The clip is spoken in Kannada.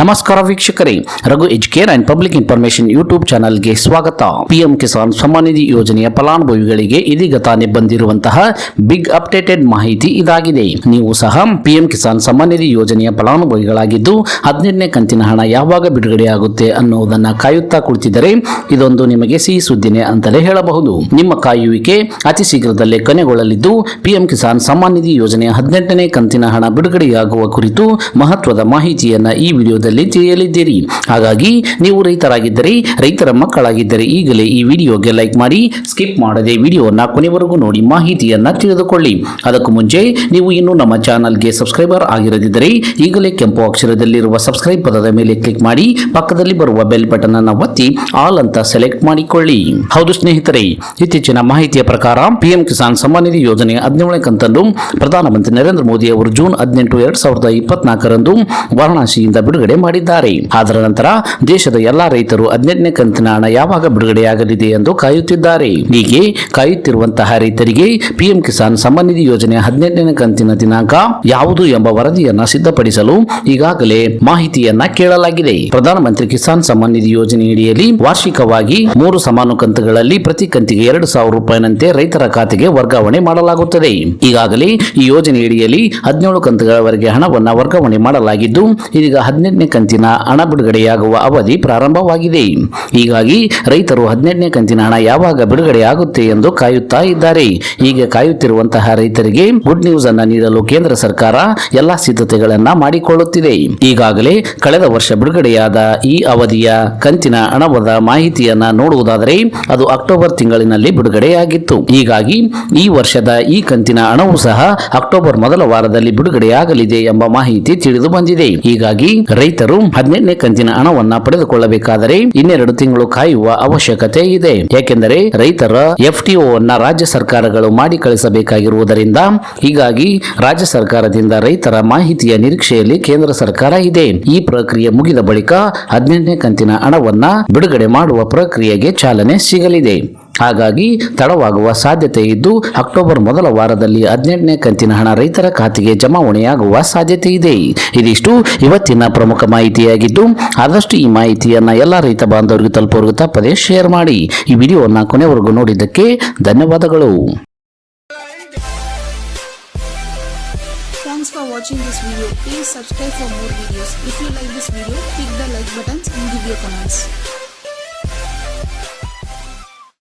ನಮಸ್ಕಾರ ವೀಕ್ಷಕರೇ. Raghu Educare and public information YouTube ಚಾನಲ್ಗೆ ಸ್ವಾಗತ. ಪಿಎಂ ಕಿಸಾನ್ ಸಮ್ಮಾನ್ ನಿಧಿ ಯೋಜನೆಯ ಫಲಾನುಭವಿಗಳಿಗೆ ಇದೀಗ ತಾನೇ ಬಂದಿರುವಂತಹ ಬಿಗ್ ಅಪ್ಡೇಟೆಡ್ ಮಾಹಿತಿ ಇದಾಗಿದೆ. ನೀವು ಸಹ ಪಿಎಂ ಕಿಸಾನ್ ಸಮ್ಮಾನ್ ನಿಧಿ ಯೋಜನೆಯ ಫಲಾನುಭವಿಗಳಾಗಿದ್ದು ಹದಿನೆಂಟನೇ ಕಂತಿನ ಹಣ ಯಾವಾಗ ಬಿಡುಗಡೆಯಾಗುತ್ತೆ ಅನ್ನುವುದನ್ನ ಕಾಯುತ್ತಾ ಕುಳಿತಿದ್ದರೆ ಇದೊಂದು ನಿಮಗೆ ಸಿಹಿ ಸುದ್ದಿನೇ ಅಂತಲೇ ಹೇಳಬಹುದು. ನಿಮ್ಮ ಕಾಯುವಿಕೆ ಅತಿ ಶೀಘ್ರದಲ್ಲೇ ಕೊನೆಗೊಳ್ಳಲಿದ್ದು ಪಿಎಂ ಕಿಸಾನ್ ಸಮ್ಮಾನ್ ನಿಧಿ ಯೋಜನೆಯ ಹದಿನೆಂಟನೇ ಕಂತಿನ ಹಣ ಬಿಡುಗಡೆಯಾಗುವ ಕುರಿತು ಮಹತ್ವದ ಮಾಹಿತಿಯನ್ನು ಈ ವಿಡಿಯೋದಲ್ಲಿ ತಿಳಿಯಲಿದ್ದೀರಿ. ಹಾಗಾಗಿ ನೀವು ರೈತರಾಗಿದ್ದರೆ, ರೈತರ ಮಕ್ಕಳಾಗಿದ್ದರೆ ಈಗಲೇ ಈ ವಿಡಿಯೋಗೆ ಲೈಕ್ ಮಾಡಿ, ಸ್ಕಿಪ್ ಮಾಡದೆ ವಿಡಿಯೋನ ಕೊನೆವರೆಗೂ ನೋಡಿ, ಮಾಹಿತಿಯನ್ನ ತಿಳಿದುಕೊಳ್ಳಿ. ಅದಕ್ಕೂ ಮುಂಚೆ ನೀವು ಇನ್ನೂ ನಮ್ಮ ಚಾನಲ್ಗೆ ಸಬ್ಸ್ಕ್ರೈಬರ್ ಆಗಿರದಿದ್ದರೆ ಈಗಲೇ ಕೆಂಪು ಅಕ್ಷರದಲ್ಲಿರುವ ಸಬ್ಸ್ಕ್ರೈಬ್ ಪದದ ಮೇಲೆ ಕ್ಲಿಕ್ ಮಾಡಿ, ಪಕ್ಕದಲ್ಲಿ ಬರುವ ಬೆಲ್ ಬಟನ್ ಅನ್ನು ಒತ್ತಿ, ಆಲ್ ಅಂತ ಸೆಲೆಕ್ಟ್ ಮಾಡಿಕೊಳ್ಳಿ. ಹೌದು ಸ್ನೇಹಿತರೆ, ಇತ್ತೀಚಿನ ಮಾಹಿತಿಯ ಪ್ರಕಾರ ಪಿಎಂ ಕಿಸಾನ್ ಸಮ್ಮಾನ್ ನಿಧಿ ಯೋಜನೆ ಹದಿನೇಳನೇ ಕಂತನ್ನು ಪ್ರಧಾನಮಂತ್ರಿ ನರೇಂದ್ರ ಮೋದಿ ಅವರು ಜೂನ್ ಹದಿನೆಂಟು, ಎರಡ್ ಸಾವಿರದ ಇಪ್ಪತ್ನಾಲ್ಕರಂದು ವಾರಣಾಸಿಯಿಂದ ಬಿಡುಗಡೆ ಮಾಡಿದ್ದಾರೆ. ಅದರ ನಂತರ ದೇಶದ ಎಲ್ಲಾ ರೈತರು ಹದಿನೆಂಟನೇ ಕಂತಿನ ಹಣ ಯಾವಾಗ ಬಿಡುಗಡೆಯಾಗಲಿದೆ ಎಂದು ಕಾಯುತ್ತಿದ್ದಾರೆ. ಹೀಗೆ ಕಾಯುತ್ತಿರುವಂತಹ ರೈತರಿಗೆ ಪಿಎಂ ಕಿಸಾನ್ ಸಮ್ಮಾನ್ ನಿಧಿ ಯೋಜನೆ ಹದಿನೆಂಟನೇ ಕಂತಿನ ದಿನಾಂಕ ಯಾವುದು ಎಂಬ ವರದಿಯನ್ನ ಸಿದ್ಧಪಡಿಸಲು ಈಗಾಗಲೇ ಮಾಹಿತಿಯನ್ನ ಕೇಳಲಾಗಿದೆ. ಪ್ರಧಾನಮಂತ್ರಿ ಕಿಸಾನ್ ಸಮ್ಮಾನ್ ನಿಧಿ ಯೋಜನೆಯಡಿಯಲ್ಲಿ ವಾರ್ಷಿಕವಾಗಿ ಮೂರು ಸಮಾನು ಕಂತುಗಳಲ್ಲಿ ಪ್ರತಿ ಕಂತಿಗೆ ಎರಡು ಸಾವಿರ ರೂಪಾಯಿನಂತೆ ರೈತರ ಖಾತೆಗೆ ವರ್ಗಾವಣೆ ಮಾಡಲಾಗುತ್ತದೆ. ಈಗಾಗಲೇ ಈ ಯೋಜನೆಯಡಿಯಲ್ಲಿ ಹದಿನೇಳು ಕಂತುಗಳವರೆಗೆ ಹಣವನ್ನು ವರ್ಗಾವಣೆ ಮಾಡಲಾಗಿದ್ದು, ಇದೀಗ ಹದಿನೆಂಟನೇ ಕಂತಿನ ಹಣ ಬಿಡುಗಡೆಯಾಗುವ ಅವಧಿ ಪ್ರಾರಂಭವಾಗಿದೆ. ಹೀಗಾಗಿ ರೈತರು ಹದಿನೆಂಟನೇ ಕಂತಿನ ಹಣ ಯಾವಾಗ ಬಿಡುಗಡೆಯಾಗುತ್ತೆ ಎಂದು ಕಾಯುತ್ತಾ ಇದ್ದಾರೆ. ಹೀಗೆ ಕಾಯುತ್ತಿರುವಂತಹ ರೈತರಿಗೆ ಗುಡ್ ನ್ಯೂಸ್ ಅನ್ನ ನೀಡಲು ಕೇಂದ್ರ ಸರ್ಕಾರ ಎಲ್ಲಾ ಸಿದ್ಧತೆಗಳನ್ನ ಮಾಡಿಕೊಳ್ಳುತ್ತಿದೆ. ಈಗಾಗಲೇ ಕಳೆದ ವರ್ಷ ಬಿಡುಗಡೆಯಾದ ಈ ಅವಧಿಯ ಕಂತಿನ ಹಣದ ಮಾಹಿತಿಯನ್ನ ನೋಡುವುದಾದರೆ ಅದು ಅಕ್ಟೋಬರ್ ತಿಂಗಳಿನಲ್ಲಿ ಬಿಡುಗಡೆಯಾಗಿತ್ತು. ಹೀಗಾಗಿ ಈ ವರ್ಷದ ಈ ಕಂತಿನ ಹಣವು ಸಹ ಅಕ್ಟೋಬರ್ ಮೊದಲ ವಾರದಲ್ಲಿ ಬಿಡುಗಡೆಯಾಗಲಿದೆ ಎಂಬ ಮಾಹಿತಿ ತಿಳಿದು ಬಂದಿದೆ. ಹೀಗಾಗಿ ರೈತರು ಹದಿನೆಂಟನೇ ಕಂತಿನ ಹಣವನ್ನು ಪಡೆದುಕೊಳ್ಳಬೇಕಾದರೆ ಇನ್ನೆರಡು ತಿಂಗಳು ಕಾಯುವ ಅವಶ್ಯಕತೆ ಇದೆ. ಏಕೆಂದರೆ ರೈತರ ಎಫ್ಟಿಒ ಅನ್ನ ರಾಜ್ಯ ಸರ್ಕಾರಗಳು ಮಾಡಿ ಕಳಿಸಬೇಕಾಗಿರುವುದರಿಂದ ಹೀಗಾಗಿ ರಾಜ್ಯ ಸರ್ಕಾರದಿಂದ ರೈತರ ಮಾಹಿತಿಯ ನಿರೀಕ್ಷೆಯಲ್ಲಿ ಕೇಂದ್ರ ಸರ್ಕಾರ ಇದೆ. ಈ ಪ್ರಕ್ರಿಯೆ ಮುಗಿದ ಬಳಿಕ ಹದಿನೆಂಟನೇ ಕಂತಿನ ಹಣವನ್ನ ಬಿಡುಗಡೆ ಮಾಡುವ ಪ್ರಕ್ರಿಯೆಗೆ ಚಾಲನೆ ಸಿಗಲಿದೆ. ಹಾಗಾಗಿ ತಡವಾಗುವ ಸಾಧ್ಯತೆ ಇದ್ದು ಅಕ್ಟೋಬರ್ ಮೊದಲ ವಾರದಲ್ಲಿ ಹದಿನೆಂಟನೇ ಕಂತಿನ ಹಣ ರೈತರ ಖಾತೆಗೆ ಜಮಾವಣೆಯಾಗುವ ಸಾಧ್ಯತೆ ಇದೆ ಇದಿಷ್ಟು ಇವತ್ತಿನ ಪ್ರಮುಖ ಮಾಹಿತಿಯಾಗಿದ್ದು ಆದಷ್ಟು ಈ ಮಾಹಿತಿಯನ್ನು ಎಲ್ಲ ರೈತ ಬಾಂಧವರಿಗೆ ತಲುಪೋರ್ಗು ತಪ್ಪದೇ ಶೇರ್ ಮಾಡಿ ಈ ವಿಡಿಯೋವನ್ನು ಕೊನೆವರೆಗೂ ನೋಡಿದ್ದಕ್ಕೆ ಧನ್ಯವಾದಗಳು Thanks for watching this video. Please subscribe for more videos. If you like this video, click the like buttons and give your comments.